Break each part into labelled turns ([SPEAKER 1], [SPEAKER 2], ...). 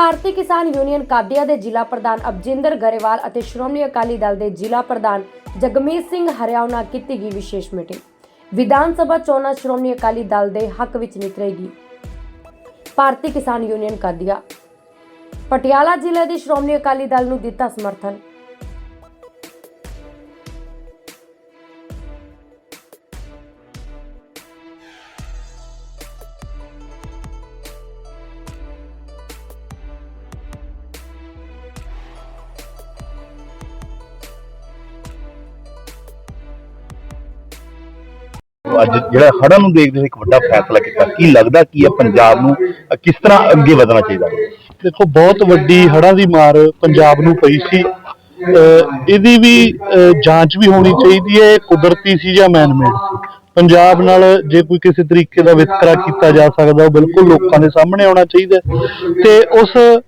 [SPEAKER 1] ਭਾਰਤੀ ਕਿਸਾਨ ਯੂਨੀਅਨ ਕਾਦੀਆਂ ਦੇ ਜ਼ਿਲ੍ਹਾ ਪ੍ਰਧਾਨ ਅਬਜਿੰਦਰ ਗਰੇਵਾਲ ਅਤੇ ਸ਼੍ਰੋਮਣੀ ਅਕਾਲੀ ਦਲ ਦੇ ਜ਼ਿਲ੍ਹਾ ਪ੍ਰਧਾਨ ਜਗਮੀਤ ਸਿੰਘ ਹਰਿਆਣਾ ਨਾਲ ਕੀਤੀ ਗਈ ਵਿਸ਼ੇਸ਼ ਮੀਟਿੰਗ। ਵਿਧਾਨ ਸਭਾ ਚੋਣਾਂ ਸ਼੍ਰੋਮਣੀ ਅਕਾਲੀ ਦਲ ਦੇ ਹੱਕ ਵਿੱਚ ਨਿਕਲੇਗੀ। ਭਾਰਤੀ ਕਿਸਾਨ ਯੂਨੀਅਨ ਕਾਦੀਆਂ ਪਟਿਆਲਾ ਜ਼ਿਲ੍ਹੇ ਦੇ ਸ਼੍ਰੋਮਣੀ ਅਕਾਲੀ ਦਲ ਨੂੰ ਦਿੱਤਾ ਸਮਰਥਨ।
[SPEAKER 2] ਅੱਜ ਜਿਹੜਾ ਹੜ੍ਹਾਂ ਨੂੰ ਦੇਖਦੇ ਹੋਏ ਇੱਕ ਵੱਡਾ ਫੈਸਲਾ ਕੀਤਾ। ਕੀ ਲੱਗਦਾ, ਕੀ ਹੈ ਪੰਜਾਬ ਨੂੰ ਕਿਸ ਤਰ੍ਹਾਂ ਅੱਗੇ ਵਧਣਾ ਚਾਹੀਦਾ?
[SPEAKER 3] ਦੇਖੋ, ਬਹੁਤ ਵੱਡੀ ਹੜ੍ਹਾਂ ਦੀ ਮਾਰ ਪੰਜਾਬ ਨੂੰ ਪਈ ਸੀ। ਅਹ ਇਹਦੀ ਵੀ, ਅਹ ਜਾਂਚ ਵੀ ਹੋਣੀ ਚਾਹੀਦੀ ਹੈ ਇਹ ਕੁਦਰਤੀ ਸੀ ਜਾਂ ਮੈਨਮੇਡ ਸੀ। ਪੰਜਾਬ ਨਾਲ ਜੇ ਕੋਈ ਕਿਸੇ ਤਰੀਕੇ ਦਾ ਵਿਤਕਰਾ ਕੀਤਾ ਜਾ ਸਕਦਾ, ਉਹ ਬਿਲਕੁਲ ਲੋਕਾਂ ਦੇ ਸਾਹਮਣੇ ਆਉਣਾ ਚਾਹੀਦਾ ਤੇ ਉਸ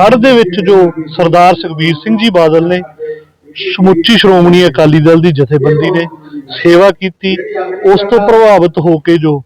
[SPEAKER 3] ਹੜ ਦੇ ਵਿੱਚ ਜੋ ਸਰਦਾਰ ਸੁਖਬੀਰ ਸਿੰਘ ਜੀ ਬਾਦਲ ਨੇ, ਸਮੁੱਚੀ ਸ਼੍ਰੋਮਣੀ ਅਕਾਲੀ ਦਲ ਦੀ ਜਥੇਬੰਦੀ ਨੇ ਸੇਵਾ ਕੀਤੀ, ਉਸ ਤੋਂ ਪ੍ਰਭਾਵਿਤ ਹੋ ਕੇ ਜੋ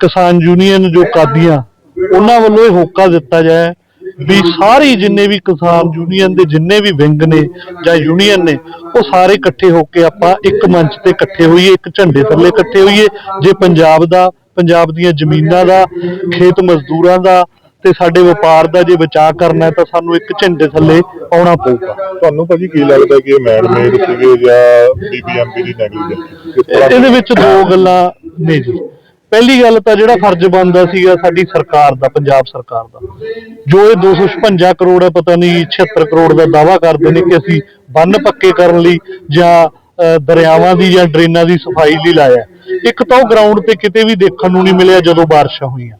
[SPEAKER 3] ਕਿਸਾਨ ਯੂਨੀਅਨ ਜੋ ਕਾਦੀਆਂ, ਉਹਨਾਂ ਵੱਲੋਂ ਇਹ ਹੋਕਾ ਦਿੱਤਾ ਜਾਏ ਵੀ ਸਾਰੇ ਜਿੰਨੇ ਵੀ ਕਿਸਾਨ ਯੂਨੀਅਨ ਦੇ ਜਿੰਨੇ ਵੀ ਵਿੰਗ ਨੇ ਜਾਂ ਯੂਨੀਅਨ ਨੇ, ਉਹ ਸਾਰੇ ਇਕੱਠੇ ਹੋ ਕੇ ਆਪਾਂ ਇੱਕ ਮੰਚ ਤੇ ਇਕੱਠੇ ਹੋਈਏ, ਇੱਕ ਝੰਡੇ ਥੱਲੇ ਇਕੱਠੇ ਹੋਈਏ, ਜੇ ਪੰਜਾਬ ਦਾ, ਪੰਜਾਬ ਦੀਆਂ ਜ਼ਮੀਨਾਂ ਦਾ, ਖੇਤ ਮਜ਼ਦੂਰਾਂ ਦਾ ਤੇ ਸਾਡੇ ਵਪਾਰ ਦਾ ਜੇ ਬਚਾਅ ਕਰਨਾ ਹੈ ਤਾਂ ਸਾਨੂੰ ਇੱਕ ਝੰਡੇ ਥੱਲੇ ਆਉਣਾ ਪਊਗਾ।
[SPEAKER 4] ਤੁਹਾਨੂੰ ਭਾਜੀ ਕੀ ਲੱਗਦਾ ਕਿ ਇਹ ਮੈਨ ਮੇਡ ਸੀਗੇ ਜਾਂ ਬੀਬੀਐਮਪੀ ਦੀ ਨੈਗਲੀਜੈਂਸ
[SPEAKER 3] ਇਹਦੇ ਵਿੱਚ ਦੋ ਗੱਲਾਂ ਨੇ ਜੀ। ਪਹਿਲੀ ਗੱਲ ਤਾਂ ਜਿਹੜਾ ਫਰਜ਼ ਬਣਦਾ ਸੀਗਾ ਸਾਡੀ ਸਰਕਾਰ ਦਾ ਪੰਜਾਬ ਸਰਕਾਰ ਦਾ। ਜੋ ਇਹ 256 ਕਰੋੜ ਹੈ ਪਤਾ ਨਹੀਂ 76 ਕਰੋੜ ਦਾ ਦਾਵਾ ਕਰਦੇ ਨੇ ਕਿ ਅਸੀਂ ਬੰਨ ਪੱਕੇ ਕਰਨ ਲਈ ਜਾਂ ਦਰਿਆਵਾਂ ਦੀ ਜਾਂ ਡਰੇਨਾਂ ਦੀ ਸਫ਼ਾਈ ਲਈ ਲਾਇਆ। ਇੱਕ ਤਾਂ ਉਹ ਗਰਾਊਂਡ ਤੇ ਕਿਤੇ ਵੀ ਦੇਖਣ ਨੂੰ ਨਹੀਂ ਮਿਲਿਆ ਜਦੋਂ ਬਾਰਿਸ਼ਾਂ ਹੋਈਆਂ।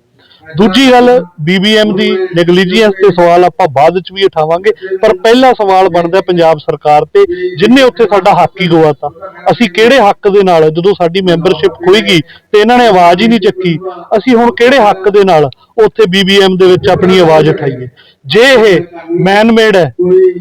[SPEAKER 3] ਦੂਜੀ ਗੱਲ ਬੀਬੀਐਮ ਦੀ ਨੈਗਲੀਜੀਅੰਸ ਤੇ ਸਵਾਲ ਆਪਾਂ ਬਾਅਦ ਵਿੱਚ ਵੀ ਉਠਾਵਾਂਗੇ, ਪਰ ਪਹਿਲਾ ਸਵਾਲ ਬਣਦਾ ਪੰਜਾਬ ਸਰਕਾਰ ਤੇ, ਜਿੰਨੇ ਉੱਥੇ ਸਾਡਾ ਹੱਕ ਹੀ ਗਵਾਤਾ ਅਸੀਂ ਕਿਹੜੇ ਹੱਕ ਦੇ ਨਾਲ, ਜਦੋਂ ਸਾਡੀ ਮੈਂਬਰਸ਼ਿਪ ਖੋਏਗੀ ਤੇ ਇਹਨਾਂ ਨੇ ਆਵਾਜ਼ ਹੀ ਨਹੀਂ ਚੱਕੀ, ਅਸੀਂ ਹੁਣ ਕਿਹੜੇ ਹੱਕ ਦੇ ਨਾਲ ਉੱਥੇ ਬੀਬੀਐਮ ਦੇ ਵਿੱਚ ਆਪਣੀ ਆਵਾਜ਼ ਉਠਾਈਏ? ਜੇ ਇਹ ਮੈਨ ਮੇਡ ਹੈ,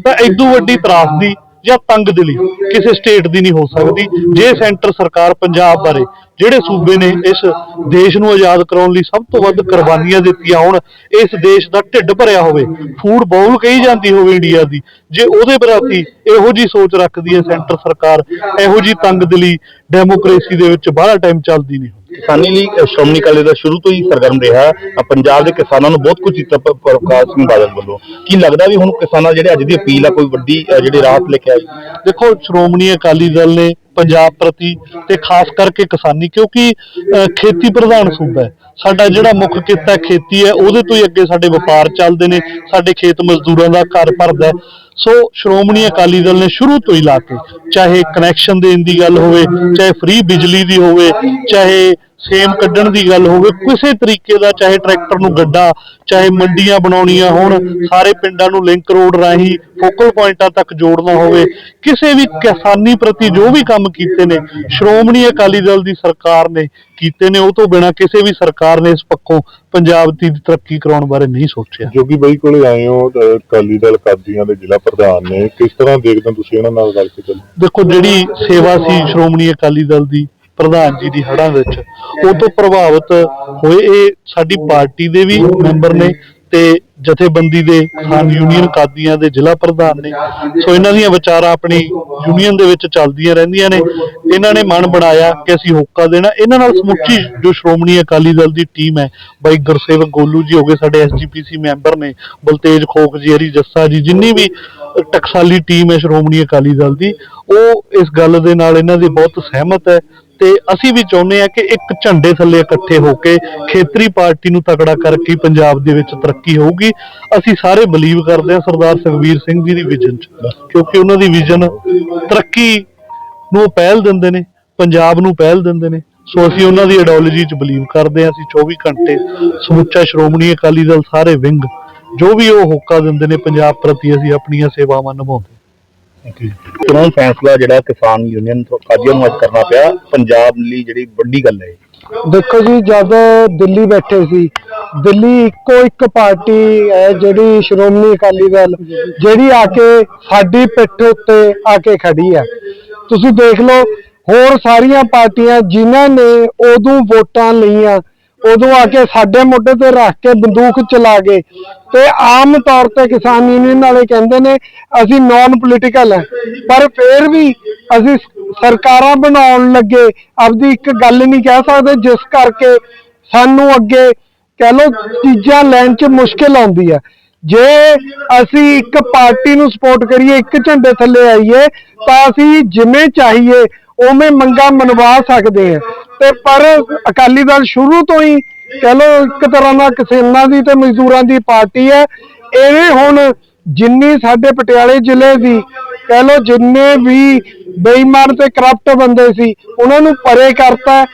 [SPEAKER 3] ਤਾਂ ਇਦੋਂ ਵੱਡੀ ਤਰਾਸਦੀ ਜਾਂ ਤੰਗ ਦਿਲੀ ਕਿਸੇ ਸਟੇਟ ਦੀ ਨਹੀਂ ਹੋ ਸਕਦੀ। ਜੇ ਸੈਂਟਰ ਸਰਕਾਰ ਪੰਜਾਬ ਬਾਰੇ ਜਿਹੜੇ ਸੂਬੇ ਨੇ ਇਸ ਦੇਸ਼ ਨੂੰ ਆਜ਼ਾਦ ਕਰਾਉਣ ਲਈ ਸਭ ਤੋਂ ਵੱਧ ਕੁਰਬਾਨੀਆਂ ਦਿੱਤੀਆਂ ਹੋਣ, ਇਸ ਦੇਸ਼ ਦਾ ਢਿੱਡ ਭਰਿਆ ਹੋਵੇ ਫੂਡ ਬਾਉਲ ਕਹੀ ਜਾਂਦੀ ਹੋਵੇ ਇੰਡੀਆ ਦੀ, ਜੇ ਉਹਦੇ ਪ੍ਰਤੀ ਇਹੋ ਜੀ ਸੋਚ ਰੱਖਦੀ ਹੈ ਸੈਂਟਰ ਸਰਕਾਰ, ਇਹੋ ਜੀ ਤੰਗਦਿਲੀ ਡੈਮੋਕ੍ਰੇਸੀ ਦੇ ਵਿੱਚ ਬਾਹਲਾ ਟਾਈਮ ਚੱਲਦੀ ਨਹੀਂ
[SPEAKER 2] ਕਿਸਾਨੀ ਲਈ ਸ਼੍ਰੋਮਣੀ ਅਕਾਲੀ ਦਲ ਸ਼ੁਰੂ ਤੋਂ ਹੀ ਸਰਗਰਮ ਰਿਹਾ। ਅ, ਪੰਜਾਬ ਦੇ ਕਿਸਾਨਾਂ ਨੂੰ ਬਹੁਤ ਕੁਝ ਦਿੱਤਾ ਪ- ਪ੍ਰਕਾਸ਼ ਸਿੰਘ ਬਾਦਲ ਵੱਲੋਂ। ਕੀ ਲੱਗਦਾ ਵੀ ਹੁਣ ਕਿਸਾਨਾਂ ਜਿਹੜੇ ਅੱਜ ਦੀ ਅਪੀਲ ਆ ਕੋਈ ਵੱਡੀ ਅ, ਜਿਹੜੀ ਰਾਹਤ ਲੈ ਕੇ ਆਈ
[SPEAKER 3] ਦੇਖੋ ਸ਼੍ਰੋਮਣੀ ਅਕਾਲੀ ਦਲ ਨੇ ਪੰਜਾਬ ਪ੍ਰਤੀ ਤੇ ਖਾਸ ਕਰਕੇ ਕਿਸਾਨੀ ਕਿਉਂਕਿ ਅਹ, ਖੇਤੀ ਪ੍ਰਧਾਨ ਸੂਬਾ ਹੈ। ਸਾਡਾ ਜਿਹੜਾ ਮੁੱਖ ਕਿੱਤਾ ਖੇਤੀ ਹੈ ਉਹਦੇ ਤੋਂ ਹੀ ਅੱਗੇ ਸਾਡੇ ਵਪਾਰ ਚੱਲਦੇ ਨੇ ਸਾਡੇ ਖੇਤ ਮਜ਼ਦੂਰਾਂ ਦਾ ਘਰ ਭਰਦਾ ਹੈ। ਸੋ ਸ਼੍ਰੋਮਣੀ ਅਕਾਲੀ ਦਲ ਨੇ ਸ਼ੁਰੂ ਤੋਂ ਹੀ ਲਾ ਕੇ ਚਾਹੇ ਕਨੈਕਸ਼ਨ ਦੇਣ ਦੀ ਗੱਲ ਹੋਵੇ ਚਾਹੇ ਫ੍ਰੀ ਬਿਜਲੀ ਦੀ ਹੋਵੇ ਚਾਹੇ ਸੇਮ ਕੱਢਣ ਦੀ ਗੱਲ ਹੋਵੇ ਕਿਸੇ ਤਰੀਕੇ ਦਾ ਚਾਹੇ ਟਰੈਕਟਰ ਨੂੰ ਗੱਡਾ ਚਾਹੇ ਮੰਡੀਆਂ ਬਣਾਉਣੀਆਂ ਹੋਣ ਸਾਰੇ ਪਿੰਡਾਂ ਨੂੰ ਲਿੰਕ ਰੋਡ ਰਾਹੀਂ ਫੋਕਲ ਪੁਆਇੰਟਾਂ ਤੱਕ ਜੋੜਨਾ ਹੋਵੇ ਕਿਸੇ ਵੀ ਕਿਸਾਨੀ ਪ੍ਰਤੀ ਜੋ ਵੀ ਕੰਮ ਕੀਤੇ ਨੇ ਸ਼੍ਰੋਮਣੀ ਅਕਾਲੀ ਦਲ ਦੀ ਸਰਕਾਰ ਨੇ ਕੀਤੇ ਨੇ ਉਹ ਤੋਂ ਬਿਨਾ ਕਿਸੇ ਵੀ ਸਰਕਾਰ ਨੇ ਇਸ ਪੱਖੋਂ ਪੰਜਾਬ ਦੀ ਤਰੱਕੀ ਕਰਾਉਣ ਬਾਰੇ ਨਹੀਂ ਸੋਚਿਆ।
[SPEAKER 4] ਜੋਗੀ ਬਾਈ ਕੋਲੇ ਆਏ ਹੋ ਅਕਾਲੀ ਦਲ ਕਾਦੀਆਂ ਦੇ ਜ਼ਿਲ੍ਹਾ ਪ੍ਰਧਾਨ ਨੇ ਕਿਸ ਤਰ੍ਹਾਂ ਦੇਖਦੇ ਤੁਸੀਂ ਇਹਨਾਂ ਨਾਲ ਗੱਲ ਕੇ ਚੱਲ
[SPEAKER 3] ਦੇਖੋ ਜਿਹੜੀ ਸੇਵਾ ਸੀ ਸ਼੍ਰੋਮਣੀ ਅਕਾਲੀ ਦਲ ਦੀ ਪ੍ਰਧਾਨ ਜੀ ਦੀ ਹੜ੍ਹਾਂ ਵਿੱਚ। ਉਹ ਤੋਂ ਪ੍ਰਭਾਵਿਤ ਹੋਏ ਇਹ ਸਾਡੀ ਪਾਰਟੀ ਦੇ ਵੀ ਮੈਂਬਰ ਨੇ ਤੇ ਜਥੇਬੰਦੀ ਦੇ ਕਿਸਾਨ ਯੂਨੀਅਨ ਕਾਦੀਆਂ ਦੇ ਜ਼ਿਲ੍ਹਾ ਪ੍ਰਧਾਨ ਨੇ। ਸੋ ਇਹਨਾਂ ਦੀਆਂ ਵਿਚਾਰਾਂ ਆਪਣੀ ਯੂਨੀਅਨ ਦੇ ਵਿੱਚ ਚੱਲਦੀਆਂ ਰਹਿੰਦੀਆਂ ਨੇ। ਇਹਨਾਂ ਨੇ ਮਨ ਬਣਾਇਆ ਕਿ ਅਸੀਂ ਹੋਕਾ ਦੇਣਾ। ਇਹਨਾਂ ਨਾਲ ਸਮੁੱਚੀ ਜੋ ਸ਼੍ਰੋਮਣੀ ਅਕਾਲੀ ਦਲ ਦੀ ਟੀਮ ਹੈ, ਬਾਈ ਗੁਰਸੇਵਕ ਗੋਲੂ ਜੀ ਹੋ ਗਏ ਸਾਡੇ ਐਸਜੀਪੀਸੀ ਮੈਂਬਰ ਨੇ, ਬਲਤੇਜ ਖੋਖ ਜੀ, ਹਰੀ ਜੱਸਾ ਜੀ, ਜਿੰਨੀ ਵੀ ਟਕਸਾਲੀ ਟੀਮ ਹੈ ਸ਼੍ਰੋਮਣੀ ਅਕਾਲੀ ਦਲ ਦੀ, ਉਹ ਇਸ ਗੱਲ ਦੇ ਨਾਲ ਇਹਨਾਂ ਦੇ ਬਹੁਤ ਸਹਿਮਤ ਹੈ। ਤੇ ਅਸੀਂ ਵੀ ਚਾਹੁੰਦੇ ਆ ਕਿ ਇੱਕ ਝੰਡੇ ਥੱਲੇ ਇਕੱਠੇ ਹੋ ਕੇ ਖੇਤਰੀ ਪਾਰਟੀ ਨੂੰ ਤਕੜਾ ਕਰਕੇ ਪੰਜਾਬ ਦੇ ਵਿੱਚ ਤਰੱਕੀ ਹੋਊਗੀ। ਅਸੀਂ ਸਾਰੇ ਬਲੀਵ ਕਰਦੇ ਹਾਂ ਸਰਦਾਰ ਸੁਖਬੀਰ ਸਿੰਘ ਜੀ ਦੀ ਵਿਜ਼ਨ 'ਚ, ਕਿਉਂਕਿ ਉਹਨਾਂ ਦੀ ਵਿਜ਼ਨ ਤਰੱਕੀ ਨੂੰ ਉਹ ਪਹਿਲ ਦਿੰਦੇ ਨੇ, ਪੰਜਾਬ ਨੂੰ ਪਹਿਲ ਦਿੰਦੇ ਨੇ। ਸੋ ਅਸੀਂ ਉਹਨਾਂ ਦੀ ਆਈਡੀਓਲੋਜੀ 'ਚ ਬਲੀਵ ਕਰਦੇ ਹਾਂ, ਅਸੀਂ 24 ਘੰਟੇ ਸਮੁੱਚਾ ਸ਼੍ਰੋਮਣੀ ਅਕਾਲੀ ਦਲ ਸਾਰੇ ਵਿੰਗ, ਜੋ ਵੀ ਉਹ ਹੋਕਾ ਦਿੰਦੇ ਨੇ, ਪੰਜਾਬ ਪ੍ਰਤੀ ਅਸੀਂ ਆਪਣੀਆਂ ਸੇਵਾਵਾਂ ਨਿਭਾਉਂਦੇ
[SPEAKER 2] ਚੋਣ ਫੈਸਲਾ ਜਿਹੜਾ ਕਿਸਾਨ ਯੂਨੀਅਨ ਕਾਦੀਆਂ ਨੂੰ ਅੱਜ ਕਰਨਾ ਪਿਆ, ਪੰਜਾਬ ਲਈ ਜਿਹੜੀ ਵੱਡੀ ਗੱਲ ਹੈ।
[SPEAKER 5] ਦੇਖੋ ਜੀ, ਜਦ ਦਿੱਲੀ ਬੈਠੇ ਸੀ, ਦਿੱਲੀ ਇੱਕੋ ਇੱਕ ਪਾਰਟੀ ਹੈ ਜਿਹੜੀ ਸ਼੍ਰੋਮਣੀ ਅਕਾਲੀ ਦਲ, ਜਿਹੜੀ ਆ ਕੇ ਸਾਡੀ ਪਿੱਠ ਉੱਤੇ ਆ ਕੇ ਖੜੀ ਹੈ। ਤੁਸੀਂ ਦੇਖ ਲਓ, ਹੋਰ ਸਾਰੀਆਂ ਪਾਰਟੀਆਂ ਜਿਨ੍ਹਾਂ ਨੇ ਉਦੋਂ ਵੋਟਾਂ ਲਈਆਂ ਉਦੋਂ ਆ ਕੇ ਸਾਡੇ ਮੋਢੇ ਤੇ ਰੱਖ ਕੇ ਬੰਦੂਕ ਚਲਾ ਗਏ ਤੇ ਆਮ ਤੌਰ ਤੇ ਕਿਸਾਨ ਯੂਨੀਅਨ ਵਾਲੇ ਕਹਿੰਦੇ ਨੇ, ਅਸੀਂ ਨਾਨ ਪੋਲੀਟੀਕਲ ਹੈ। ਪਰ ਫਿਰ ਵੀ ਅਸੀਂ ਸਰਕਾਰਾਂ ਬਣਾਉਣ ਲੱਗੇ, ਆਪਦੀ ਇੱਕ ਗੱਲ ਨਹੀਂ ਕਹਿ ਸਕਦੇ, ਜਿਸ ਕਰਕੇ ਸਾਨੂੰ ਅੱਗੇ ਕਹਿ ਲੋ ਚੀਜ਼ਾਂ ਲੈਣ 'ਚ ਮੁਸ਼ਕਿਲ ਆਉਂਦੀ ਹੈ ਜੇ ਅਸੀਂ ਇੱਕ ਪਾਰਟੀ ਨੂੰ ਸਪੋਰਟ ਕਰੀਏ, ਇੱਕ ਝੰਡੇ ਥੱਲੇ ਆਈਏ, ਤਾਂ ਅਸੀਂ ਜਿਵੇਂ ਚਾਹੀਏ, ਉਵੇਂ ਮੰਗਾਂ ਮਨਵਾ ਸਕਦੇ ਹਾਂ। ਤੇ ਪਰ ਅਕਾਲੀ ਦਲ ਸ਼ੁਰੂ ਤੋਂ ਹੀ ਕਹਿ ਲੋ ਇੱਕ ਤਰ੍ਹਾਂ ਨਾਲ ਕਿਸਾਨਾਂ ਦੀ ਤੇ ਮਜ਼ਦੂਰਾਂ ਦੀ ਪਾਰਟੀ ਹੈ। ਇਹਨੇ ਹੁਣ ਜਿੰਨੀ ਸਾਡੇ ਪਟਿਆਲੇ ਜ਼ਿਲ੍ਹੇ ਦੀ ਕਹਿ ਲੋ ਜਿੰਨੇ ਵੀ ਬੇਈਮਾਨ ਤੇ ਕਰਪਟ ਬੰਦੇ ਸੀ, ਉਹਨਾਂ ਨੂੰ ਪਰੇ ਕਰਤਾ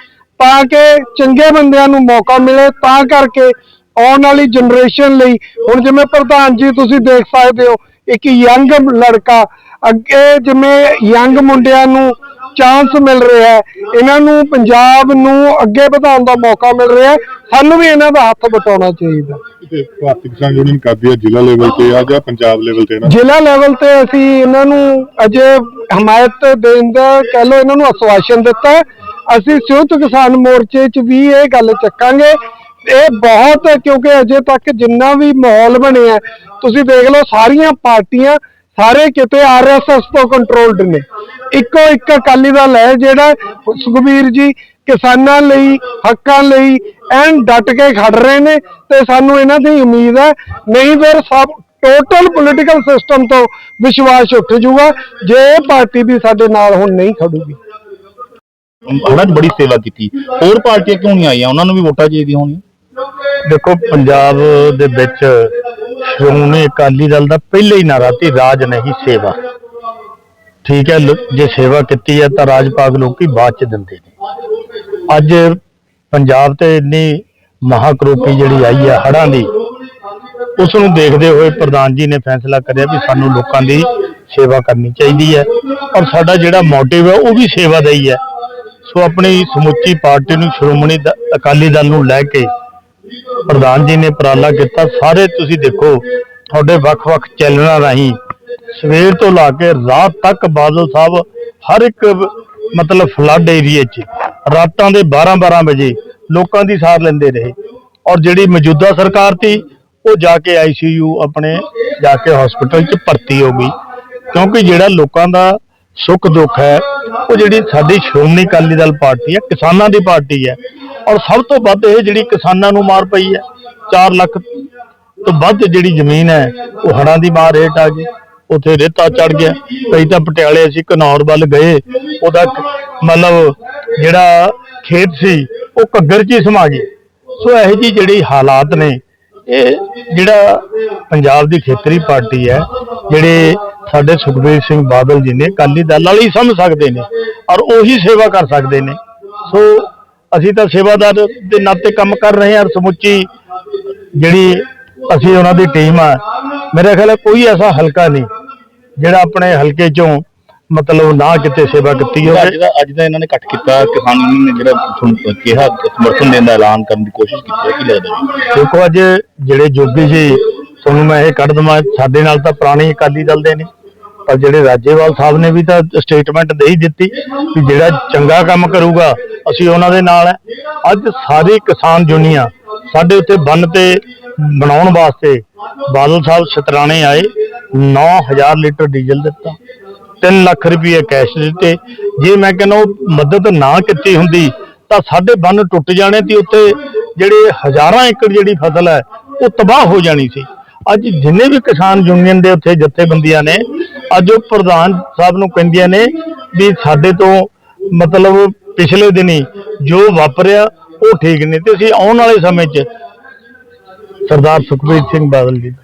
[SPEAKER 5] ਤਾਂ ਕਿ ਚੰਗੇ ਬੰਦਿਆਂ ਨੂੰ ਮੌਕਾ ਮਿਲੇ, ਤਾਂ ਕਰਕੇ ਆਉਣ ਵਾਲੀ ਜਨਰੇਸ਼ਨ ਲਈ। ਹੁਣ ਜਿਵੇਂ ਪ੍ਰਧਾਨ ਜੀ ਤੁਸੀਂ ਦੇਖ ਸਕਦੇ ਹੋ, ਇੱਕ ਯੰਗ ਲੜਕਾ, ਅੱਗੇ ਜਿਵੇਂ ਯੰਗ ਮੁੰਡਿਆਂ ਨੂੰ ਚਾਂਸ ਮਿਲ ਰਿਹਾ ਹੈ। ਇਹਨਾਂ ਨੂੰ ਪੰਜਾਬ ਨੂੰ ਅੱਗੇ ਵਧਾਉਣ ਦਾ ਮੌਕਾ ਮਿਲ ਰਿਹਾ ਹੈ। ਸਾਨੂੰ ਵੀ ਇਹਨਾਂ ਦਾ ਹੱਥ ਬਟਾਉਣਾ ਚਾਹੀਦਾ।
[SPEAKER 4] ਭਾਰਤੀ ਕਿਸਾਨ ਯੂਨੀਅਨ ਕਰਦੀ ਹੈ ਜ਼ਿਲ੍ਹਾ ਲੈਵਲ ਤੇ ਆ ਜਾਂ ਪੰਜਾਬ ਲੈਵਲ ਤੇ ਨਾ?
[SPEAKER 5] ਜ਼ਿਲ੍ਹਾ ਲੈਵਲ ਤੇ ਅਸੀਂ ਇਹਨਾਂ ਨੂੰ ਅਜੇ ਹਮਾਇਤ ਦੇਣ ਦਾ ਕਹਿ ਲਓ ਇਹਨਾਂ ਨੂੰ ਆਸ਼ਵਾਸਨ ਦਿੱਤਾ। ਅਸੀਂ ਸੰਯੁਕਤ ਕਿਸਾਨ ਮੋਰਚੇ 'ਚ ਵੀ ਇਹ ਗੱਲ ਚੱਕਾਂਗੇ। ਇਹ ਬਹੁਤ ਕਿਉਂਕਿ ਅਜੇ ਤੱਕ ਜਿੰਨਾ ਵੀ ਮਾਹੌਲ ਬਣਿਆ ਤੁਸੀਂ ਦੇਖ ਲਓ ਸਾਰੀਆਂ ਪਾਰਟੀਆਂ ਸਾਰੇ ਕਿਤੇ ਆਰਐਸਐਸ ਤੋਂ ਕੰਟਰੋਲਡ ਨੇ। ਇੱਕੋ ਇੱਕ ਅਕਾਲੀ ਦਲ ਹੈ ਜਿਹੜਾ ਸੁਖਬੀਰ ਜੀ ਕਿਸਾਨਾਂ ਲਈ ਹੱਕਾਂ ਲਈ ਐਨ ਡਟ ਕੇ ਖੜ ਰਹੇ ਨੇ ਤੇ ਸਾਨੂੰ ਇਹਨਾਂ ਦੀ ਉਮੀਦ ਹੈ ਨਹੀਂ ਫਿਰ ਸਭ ਟੋਟਲ ਪੋਲੀਟੀਕਲ ਸਿਸਟਮ ਤੋਂ ਵਿਸ਼ਵਾਸ ਉੱਠ ਜਾਊਗਾ ਜੇ ਇਹ ਪਾਰਟੀ ਵੀ ਸਾਡੇ ਨਾਲ ਹੁਣ ਨਹੀਂ ਖੜੂਗੀ।
[SPEAKER 2] ਹੜਾਂ 'ਚ ਬੜੀ ਸੇਵਾ ਕੀਤੀ। ਹੋਰ ਪਾਰਟੀਆਂ ਕਿਉਂ ਨਹੀਂ ਆਈਆਂ? ਉਹਨਾਂ ਨੂੰ ਵੀ ਵੋਟਾਂ ਚਾਹੀਦੀਆਂ ਹੋਣੀਆਂ।
[SPEAKER 6] ਦੇਖੋ ਪੰਜਾਬ ਦੇ ਵਿੱਚ ਸ਼੍ਰੋਮਣੀ ਅਕਾਲੀ ਦਲ ਦਾ ਪਹਿਲੇ ਹੀ ਨਾਰਾ ਸੀ ਰਾਜ ਨਹੀਂ ਸੇਵਾ। ਠੀਕ ਹੈ, ਲੋ- ਜੇ ਸੇਵਾ ਕੀਤੀ ਹੈ ਤਾਂ ਰਾਜ ਪਾਗ ਲੋਕੀ ਬਾਅਦ ਚ ਦਿੰਦੇ ਨੇ। ਅੱਜ ਪੰਜਾਬ ਤੇ ਇੰਨੀ ਮਹਾਕਰੋਪੀ ਜਿਹੜੀ ਆਈ ਹੈ ਹੜ੍ਹਾਂ ਦੀ ਉਸ ਨੂੰ ਦੇਖਦੇ ਹੋਏ ਪ੍ਰਧਾਨ ਜੀ ਨੇ ਫੈਸਲਾ ਕਰਿਆ ਵੀ ਸਾਨੂੰ ਲੋਕਾਂ ਦੀ ਸੇਵਾ ਕਰਨੀ ਚਾਹੀਦੀ ਹੈ। ਔਰ ਸਾਡਾ ਜਿਹੜਾ ਮੋਟਿਵ ਹੈ, ਉਹ ਵੀ ਸੇਵਾ ਦਾ ਹੀ ਹੈ। ਸੋ ਆਪਣੀ ਸਮੁੱਚੀ ਪਾਰਟੀ ਨੂੰ ਸ਼੍ਰੋਮਣੀ ਅਕਾਲੀ ਦਲ ਨੂੰ ਲੈ ਕੇ ਪ੍ਰਧਾਨ ਜੀ ਨੇ ਉਪਰਾਲਾ ਕੀਤਾ। ਸਾਰੇ ਤੁਸੀਂ ਦੇਖੋ, ਤੁਹਾਡੇ ਵੱਖ-ਵੱਖ ਚੈਨਲਾਂ ਰਾਹੀਂ ਸਵੇਰ ਤੋਂ ਲਾ ਕੇ ਰਾਤ ਤੱਕ ਬਾਦਲ ਸਾਹਿਬ ਹਰ ਇੱਕ, ਮਤਲਬ ਫਲੱਡ ਏਰੀਏ 'ਚ ਰਾਤਾਂ ਦੇ 12-12 ਵਜੇ ਲੋਕਾਂ ਦੀ ਸਾਰ ਲੈਂਦੇ ਰਹੇ। ਔਰ ਜਿਹੜੀ ਮੌਜੂਦਾ ਸਰਕਾਰ ਸੀ, ਉਹ ਜਾ ਕੇ ਆਈਸੀਯੂ ਆਪਣੇ ਜਾ ਕੇ ਹਸਪੀਟਲ 'ਚ ਭਰਤੀ ਹੋ ਗਈ। ਕਿਉਂਕਿ ਜਿਹੜਾ ਲੋਕਾਂ ਦਾ ਸੁੱਖ ਦੁੱਖ ਹੈ, ਉਹ ਜਿਹੜੀ ਸਾਡੀ ਸ਼੍ਰੋਮਣੀ ਅਕਾਲੀ ਦਲ ਪਾਰਟੀ ਹੈ, ਕਿਸਾਨਾਂ ਦੀ ਪਾਰਟੀ ਹੈ। ਔਰ ਸਭ ਤੋਂ ਵੱਧ ਇਹ ਜਿਹੜੀ ਕਿਸਾਨਾਂ ਨੂੰ ਮਾਰ ਪਈ ਹੈ 4 ਲੱਖ ਤੋਂ ਵੱਧ ਜਿਹੜੀ ਜ਼ਮੀਨ ਹੈ, ਉਹ ਹੜਾਂ ਦੀ ਮਾਰ ਹੇਠ ਆ ਗਈ। ਉੱਥੇ ਰੇਤਾ ਚੜ ਗਿਆ। ਕਈ ਤਾਂ ਪਟਿਆਲੇ ਅਸੀਂ ਘਨੌਰ ਵੱਲ ਗਏ। ਉਹਦਾ ਮਤਲਬ ਜਿਹੜਾ ਖੇਤ ਸੀ, ਉਹ ਘੱਗਰ 'ਚ ਹੀ ਸਮਾ ਗਏ। ਸੋ ਇਹੋ ਜਿਹੀ ਜਿਹੜੀ ਹਾਲਾਤ ਨੇ, ਇਹ ਜਿਹੜਾ ਪੰਜਾਬ ਦੀ ਖੇਤਰੀ ਪਾਰਟੀ ਹੈ, ਜਿਹੜੇ ਸਾਡੇ ਸੁਖਬੀਰ ਸਿੰਘ ਬਾਦਲ ਜੀ ਨੇ ਅਕਾਲੀ ਦਲ ਵਾਲੇ ਸਮਝ ਸਕਦੇ ਨੇ ਔਰ ਉਹੀ ਸੇਵਾ ਕਰ ਸਕਦੇ ਨੇ। ਸੋ ਅਸੀਂ ਤਾਂ ਸੇਵਾਦਾਰ ਦੇ ਨਾਤੇ ਕੰਮ ਕਰ ਰਹੇ ਹਾਂ। ਔਰ ਸਮੁੱਚੀ ਜਿਹੜੀ ਅਸੀਂ ਉਹਨਾਂ ਦੀ ਟੀਮ ਆ ਮੇਰੇ ਖਿਆਲ ਕੋਈ ਐਸਾ ਹਲਕਾ ਨਹੀਂ ਜਿਹੜਾ ਆਪਣੇ ਹਲਕੇ ਚੋਂ ਮਤਲਬ ਨਾ ਕਿਤੇ ਸੇਵਾ ਕੀਤੀ
[SPEAKER 2] ਅੱਜ
[SPEAKER 6] ਹੋਵੇ।
[SPEAKER 2] ਦਾ ਅੱਜ ਦਾ ਇਹਨਾਂ ਨੇ ਇਕੱਠ ਕੀਤਾ। ਕਿਸਾਨ ਨੇ ਜਿਹੜਾ ਤੁਹਾਨੂੰ ਕਿਹਾ ਸਮਰਥਨ ਦੇਣ ਦਾ ਐਲਾਨ ਕਰਨ ਦੀ ਕੋਸ਼ਿਸ਼ ਕੀਤੀ ਹੈ ਕੀ ਲੱਗਦਾ ਜੀ?
[SPEAKER 6] ਦੇਖੋ ਅੱਜ ਜਿਹੜੇ ਜੋਗੀ ਜੀ ਤੁਹਾਨੂੰ ਮੈਂ ਇਹ ਕੱਢ ਦਵਾਂ ਸਾਡੇ ਨਾਲ ਤਾਂ ਪੁਰਾਣੇ ਅਕਾਲੀ ਦਲ ਦੇ ਨੇ ਪਰ ਜਿਹੜੇ ਰਾਜੇਵਾਲ ਸਾਹਿਬ ਨੇ ਵੀ ਤਾਂ ਸਟੇਟਮੈਂਟ ਦੇ ਹੀ ਦਿੱਤੀ ਕਿ ਜਿਹੜਾ ਚੰਗਾ ਕੰਮ ਕਰੂਗਾ ਅਸੀਂ ਉਹਨਾਂ ਦੇ ਨਾਲ ਹੈ। ਅੱਜ ਸਾਰੀ ਕਿਸਾਨ ਦੁਨੀਆ ਸਾਡੇ ਉੱਤੇ ਬੰਨ ਤੇ ਬਣਾਉਣ ਵਾਸਤੇ ਬਾਦਲ ਸਾਹਿਬ ਸ਼ਤਰਾਣੇ ਆਏ 9000 ਲੀਟਰ ਡੀਜ਼ਲ ਦਿੱਤਾ 3 ਲੱਖ ਰੁਪਏ ਕੈਸ਼ ਦਿੱਤੇ। ਜੇ ਮੈਂ ਕਹਿੰਦਾ ਉਹ ਮਦਦ ਨਾ ਕੀਤੀ ਹੁੰਦੀ, ਤਾਂ ਸਾਡੇ ਬੰਨ ਟੁੱਟ ਜਾਣੇ ਤੇ ਉੱਤੇ ਜਿਹੜੇ ਹਜ਼ਾਰਾਂ ਏਕੜ ਜਿਹੜੀ ਫਸਲ ਹੈ, ਉਹ ਤਬਾਹ ਹੋ ਜਾਣੀ ਸੀ। ਅੱਜ ਜਿੰਨੇ ਵੀ ਕਿਸਾਨ ਯੂਨੀਅਨ ਦੇ ਉੱਥੇ ਜਥੇਬੰਦੀਆਂ ਨੇ, ਅੱਜ ਉਹ ਪ੍ਰਧਾਨ ਸਾਹਿਬ ਨੂੰ ਕਹਿੰਦੀਆਂ ਨੇ ਵੀ ਸਾਡੇ ਤੋਂ ਮਤਲਬ ਪਿਛਲੇ ਦਿਨੀ ਜੋ ਵਾਪਰਿਆ, ਉਹ ਠੀਕ ਨਹੀਂ। ਤੇ ਅਸੀਂ ਆਉਣ ਵਾਲੇ ਸਮੇਂ 'ਚ ਸਰਦਾਰ ਸੁਖਬੀਰ ਸਿੰਘ ਬਾਦਲ ਜੀ